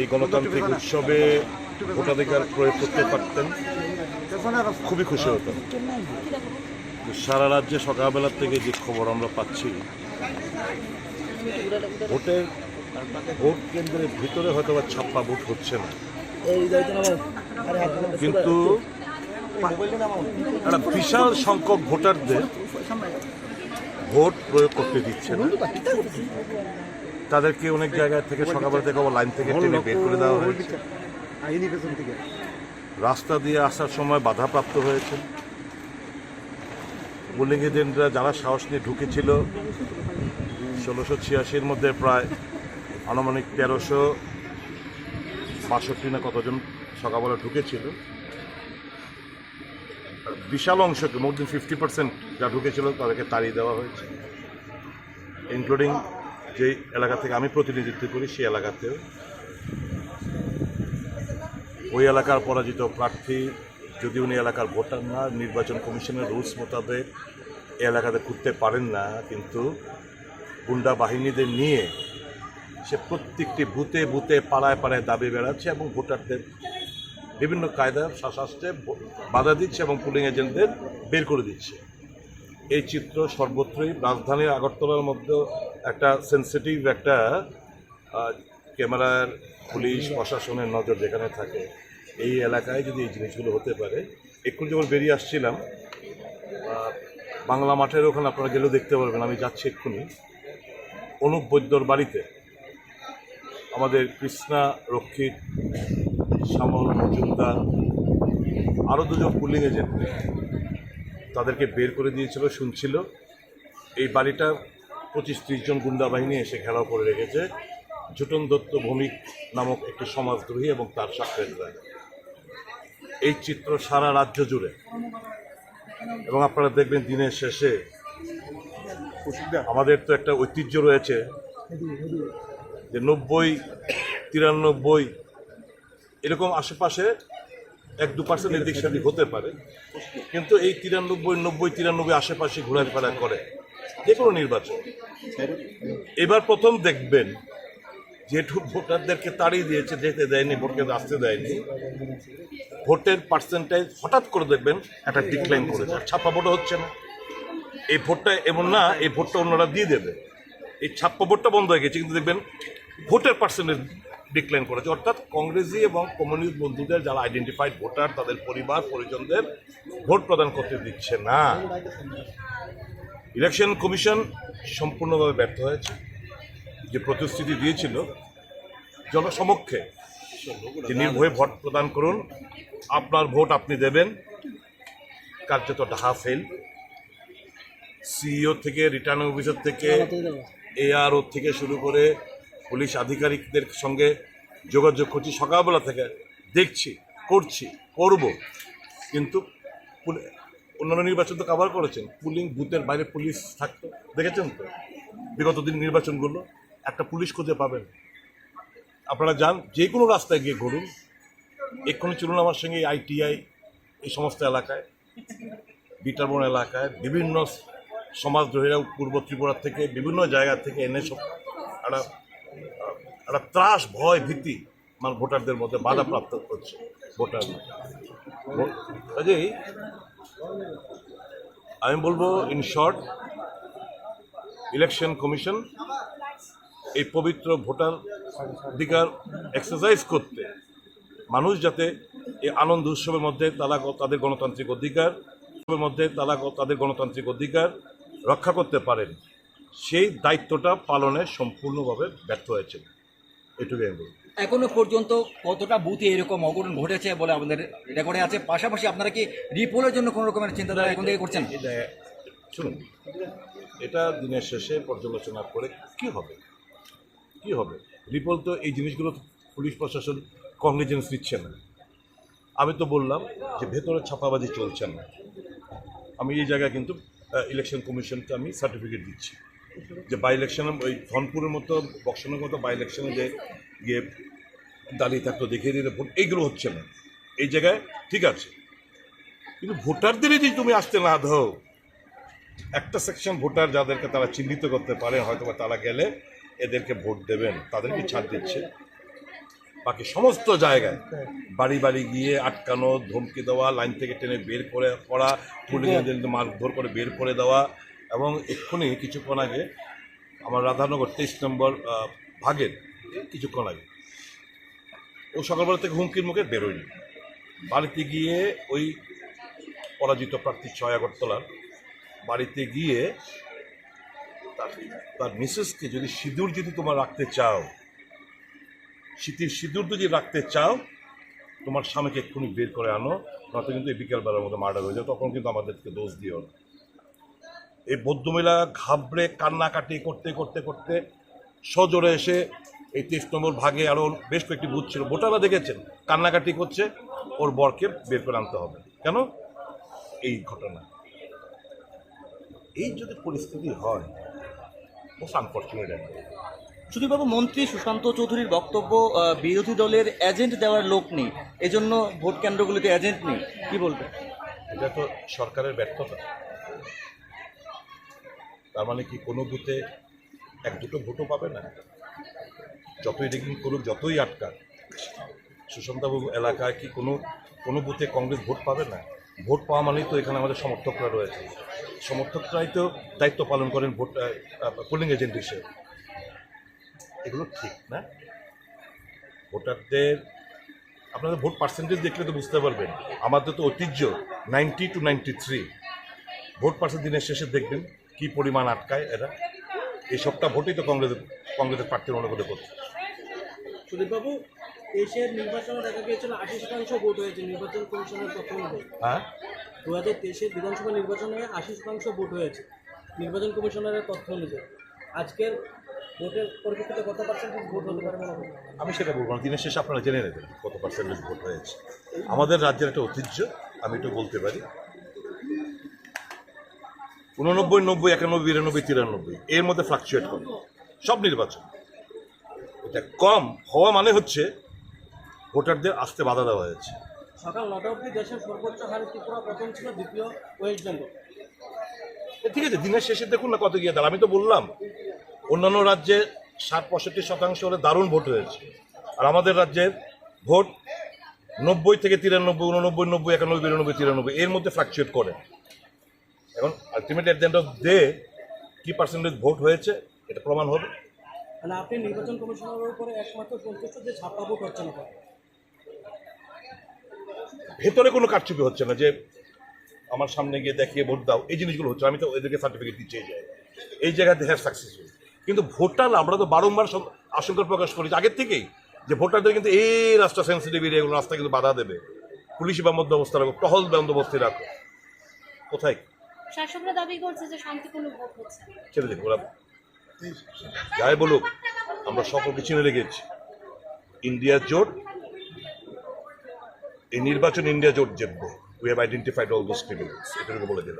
এই গণতান্ত্রিক উৎসবে ভোটাধিকার প্রয়োগ করতে পারতেন। খুবই খুশি হতাম। সারা রাজ্যে সকালবেলার থেকে যে খবর আমরা পাচ্ছি, ভোটের ভোট কেন্দ্রের ভিতরে হয়তো বা ছাপ্পা ভোট হচ্ছে না। কিন্তু একটা বিশাল সংখ্যক ভোটারদের ভোট প্রয়োগ করতে দিচ্ছে না। তাদেরকে অনেক জায়গায় থেকে সকালবেলা থেকে লাইন থেকে টেনে বের করে দেওয়া হয়েছে। রাস্তা দিয়ে আসার সময় বাধাপ্রাপ্ত হয়েছে। বুলিং এজেন্টরা যারা সাহস নিয়ে ঢুকেছিল, ষোলোশো ছিয়াশির মধ্যে প্রায় আনুমানিক তেরোশো বাষট্টি না কতজন সকালবেলা ঢুকেছিল। বিশাল অংশকে মোর দেন ফিফটি পার্সেন্ট যা ঢুকেছিল তাদেরকে তাড়িয়ে দেওয়া হয়েছে। ইনক্লুডিং যে এলাকা থেকে আমি প্রতিনিধিত্ব করি, সেই এলাকাতেও। ওই এলাকার পরাজিত প্রার্থী, যদি উনি এলাকার ভোটার না, নির্বাচন কমিশনের রুলস মোতাবেক এলাকাতে ঘুরতে পারেন না, কিন্তু গুন্ডা বাহিনীদের নিয়ে সে প্রত্যেকটি বুথে বুথে পাড়ায় পাড়ায় দাবি বেড়াচ্ছে এবং ভোটারদের বিভিন্ন কায়দার শাসাস্তে বাধা দিচ্ছে এবং পুলিং এজেন্টদের বের করে দিচ্ছে। এই চিত্র সর্বত্রই। রাজধানীর আগরতলার মধ্যে একটা সেন্সিটিভ একটা ক্যামেরার পুলিশ, প্রশাসনের নজর যেখানে থাকে, এই এলাকায় যদি এই জিনিসগুলো হতে পারে। একটু যখন বেরিয়ে আসছিলাম বাংলা মাঠের ওখানে আপনারা গেলেও দেখতে পারবেন, আমি যাচ্ছি এক্ষুনি। অনুপ বৈদ্যর বাড়িতে আমাদের কৃষ্ণা, রক্ষিত, শ্যামল, মজুমদার আরও দুজন পুলিং এজেন্ট। তাদেরকে বের করে দিয়েছিল, শুনছিল। এই বাড়িটা পঁচিশ ত্রিশ জন গুন্ডা বাহিনী এসে ঘেরাও করে রেখেছে। জুটন দত্ত ভৌমিক নামক একটি সমাজদ্রোহী এবং তার সাক্ষাৎরা এই চিত্র সারা রাজ্য জুড়ে। এবং আপনারা দেখবেন দিনের শেষে আমাদের তো একটা ঐতিহ্য রয়েছে যে নব্বই, তিরানব্বই এরকম আশেপাশে এক দু পার্সেন্ট এদিক সেদিক হতে পারে। কিন্তু এই তিরানব্বই, নব্বই, তিরানব্বই আশেপাশে ঘোরাফেরা করে যে কোনো নির্বাচন। এবার প্রথম দেখবেন যেটু ভোটারদেরকে তাড়িয়ে দিয়েছে, যেতে দেয়নি, ভোটকে আসতে দেয়নি। ভোটের পার্সেন্টেজ হঠাৎ করে দেখবেন একটা ডিক্লাইন করে আর ছাপ্পা ভোটও হচ্ছে না। এই ভোটটা এমন না, এই ভোটটা অন্যরা দিয়ে দেবে। এই ছাপ্পা ভোটটা বন্ধ হয়ে গেছে, কিন্তু দেখবেন ভোটের পার্সেন্টেজ ডিক্লাইন করেছে। অর্থাৎ কংগ্রেসি এবং কমিউনিস্ট বন্ধুদের যারা আইডেন্টিফাইড ভোটার তাদের পরিবার, পরিজনদের ভোট প্রদান করতে দিচ্ছে না। ইলেকশন কমিশন সম্পূর্ণভাবে ব্যর্থ হয়েছে। যে প্রতিশ্রুতি দিয়েছিল জনসমক্ষে যে নির্ভয়ে ভোট প্রদান করুন, আপনার ভোট আপনি দেবেন, কার্যত ডাহা ফেল সিইও থেকে রিটার্নিং অফিসার থেকে এআরও থেকে শুরু করে পুলিশ আধিকারিকদের সঙ্গে যোগাযোগ করছি। সকালবেলা থেকে দেখছি, করছি, করব। কিন্তু অন্যান্য নির্বাচন তো কাভার করেছেন। পুলিং বুথের বাইরে পুলিশ থাকতো। দেখেছেন তো? বিগত দিন নির্বাচনগুলো, একটা পুলিশ খুঁজে পাবেন। আপনারা যান, যে কোনো রাস্তায় গিয়ে ঘুরুন। এক্ষুনি চলুন আমার সঙ্গে আইটিআই, এই সমস্ত এলাকায়। বিটারবন এলাকায় বিভিন্ন সমাজদ্রোহীরা পূর্ব ত্রিপুরা থেকে বিভিন্ন জায়গা থেকে এনে সব একটা একটা ত্রাস, ভয়, ভীতি মানে ভোটারদের মধ্যে বাধাপ্রাপ্ত হচ্ছে, ভোটার। কাজেই আমি বলব ইন শর্ট ইলেকশন কমিশন এই পবিত্র ভোটার অধিকার এক্সারসাইজ করতে, মানুষ যাতে এই আনন্দ উৎসবের মধ্যে তারা তাদের গণতান্ত্রিক অধিকার, উৎসবের মধ্যে তারা তাদের গণতান্ত্রিক অধিকার রক্ষা করতে পারেন, সেই দায়িত্বটা পালনে সম্পূর্ণভাবে ব্যর্থ হয়েছে। এটুকুই আমি এখনও পর্যন্ত কতটা বুথে এরকম অঘটন ঘটেছে বলে আমাদের রেকর্ডে আছে? পাশাপাশি আপনারা কি রিপোলের জন্য কোনো রকমের চিন্তাধারা এখন থেকে করছেন? শুনুন এটা দিনের শেষে পর্যালোচনা করে কি হবে? কি হবে? রিপোর্ট তো এই জিনিসগুলো পুলিশ প্রশাসন কংগ্রেজেন্স দিচ্ছে না। আমি তো বললাম যে ভেতরে ছাপাবাজি চলছে না। আমি এই জায়গায় কিন্তু ইলেকশন কমিশনকে আমি সার্টিফিকেট দিচ্ছি। যে বাই ইলেকশনে ওই ধনপুরের মতো বক্সনের মতো বাই ইলেকশনে যে গিয়ে দাঁড়িয়ে থাকতো দেখিয়ে দিলে ভোট এইগুলো হচ্ছে না। এই জায়গায় ঠিক আছে। কিন্তু ভোটারদেরই যদি তুমি আসতে না দাও একটা সেকশন ভোটার যাদেরকে তারা চিহ্নিত করতে পারে হয়তো বা তারা গেলে এদেরকে ভোট দেবেন তাদেরকে ছাড় দিচ্ছে। বাকি সমস্ত জায়গায় বাড়ি বাড়ি গিয়ে আটকানো ধমকি দেওয়া লাইন থেকে টেনে বের করে করা পুলিশ মারধর করে বের করে দেওয়া এবং এক্ষুনি কিছুক্ষণ আগে আমার রাধানগর তেইশ নম্বর ভাগের কিছুক্ষণ আগে। ও সকালবেলা থেকে হুমকির মুখে বেরোয়নি। বাড়িতে গিয়ে ওই পরাজিত প্রার্থী ছয় আগরতলার বাড়িতে গিয়ে তার মিসেসকে যদি সিঁদুর যদি তোমার রাখতে চাও শীতের সিঁদুর যদি রাখতে চাও, তোমার স্বামীকে এক্ষুনি বের করে আনো, নয়তো কিন্তু বিকেলবেলার মতো মার্ডার হয়ে যাবে, তখন কিন্তু আমাদেরকে দোষ দিও না। এই বৌদ্ধমেলা ঘাবড়ে কান্নাকাটি করতে করতে করতে সজোরে এসে এই তেইশ নম্বর ভাগে আরও বেশ কয়েকটি বুথ ছিল। ভোটাররা দেখেছেন কান্নাকাটি করছে ওর বরকে বের করে আনতে হবে। কেন? এই ঘটনা। এই যদি পরিস্থিতি হয় মোস্ট আনফর্চুনেট সুধীরবাবু মন্ত্রী সুশান্ত চৌধুরীর বক্তব্য বিরোধী দলের এজেন্ট দেওয়ার লোক নেই। এজন্য ভোট কেন্দ্রগুলিতে এজেন্ট নেই। কি বলবেন? এটা তো সরকারের ব্যর্থতা। তার মানে কি কোনো বুথে এক দুটো ভোটও পাবে না? যতই রেগিং করুক, যতই আটকাক, সুশান্তবাবু এলাকায় কি কোনো কোনো বুথে কংগ্রেস ভোট পাবে না? ভোট পাওয়া মানেই তো এখানে আমাদের সমর্থকরা রয়েছে। সমর্থকরাই তো দায়িত্ব পালন করেন ভোট পোলিং এজেন্ট হিসেবে। এগুলো ঠিক না? ভোটারদের আপনাদের ভোট পার্সেন্টেজ দেখলে তো বুঝতে পারবেন। আমাদের তো ঐতিহ্য ninety two ninety three vote percent দিনের শেষে দেখবেন কি পরিমাণ আটকায় এরা? এই সবটা ভোটই তো কংগ্রেসের কংগ্রেসের প্রার্থীর অনুকূলে করছে সুদীপবাবু দেশের নির্বাচনে দেখা গিয়েছিল আশি শতাংশ ভোট হয়েছে নির্বাচন কমিশনের তথ্য অনুযায়ী হ্যাঁ? দু হাজার তেইশের বিধানসভা নির্বাচনে আশি শতাংশ ভোট হয়েছে নির্বাচন কমিশনের তথ্য অনুযায়ী আজকের ভোটের পরিপ্রেক্ষিতে কত পার্সেন্টেজ ভোট হতে পারে মনে আমি সেটা বলব না দিনের শেষে আপনারা জেনে নেবেন কত পার্সেন্টেজ ভোট হয়েছে। আমাদের রাজ্যের একটা ঐতিহ্য আমি একটু বলতে পারি। উননব্বই নব্বই একানব্বই বিরানব্বই তিরানব্বই। এর মধ্যে ফ্লাকচুয়েট করে। সব নির্বাচন। এটা কম হওয়া মানে হচ্ছে ভোটারদের আসতে বাধা দেওয়া হয়েছে। সকাল নটা অবধি দেশের সর্বোচ্চ হারে ত্রিপুরা প্রথম ছিল দ্বিতীয় ওয়েস্ট বেঙ্গল। ঠিক আছে দিনের শেষে দেখুন না কত গিয়ে দাঁড়া আমি তো বললাম অন্যান্য রাজ্যে ষাট পঁয়ষট্টি শতাংশ হলে দারুণ ভোট হয়েছে আর আমাদের রাজ্যের ভোট নব্বই থেকে তিরানব্বই উননব্বই নব্বই একানব্বই বিরানব্বই তিরানব্বই এর মধ্যে ফ্লাকচুয়েট করে। এখন ultimate at the end of day কি পার্সেন্টেজ ভোট হয়েছে এটা প্রমাণ হবে। মানে আপনি নির্বাচন কমিশনের উপরে একমাত্র সন্তুষ্ট যে ছাপ্পা ভোট হচ্ছে না ভেতরে কোনো কারচুপি হচ্ছে না যে আমার সামনে গিয়ে দেখিয়ে ভোট দাও এই জিনিসগুলো হচ্ছে আমি তো এদেরকে সার্টিফিকেট এই জায়গায়। এই জায়গায় দে হ্যাভ সাকসেসফুল কিন্তু ভোটার আমরা তো বারংবার আশঙ্কা প্রকাশ করি আগের থেকেই যে ভোটারদের কিন্তু এই রাস্তা সেন্সিটিভ এরিয়া এগুলো রাস্তা কিন্তু বাধা দেবে। পুলিশ বা বন্দোবস্ত রাখো টহল বন্দোবস্তে রাখো। কোথায়? শাসকরা দাবি করছে যে শান্তিপূর্ণ ভোট হচ্ছে ছেড়ে দেখো ওরা যাই বলুক, আমরা সকলকে চিনে রেখেছি ইন্ডিয়া জোট, এই নির্বাচন ইন্ডিয়া জোট জিতবে। We have identified all those criminals এটুকু বলে দিলাম।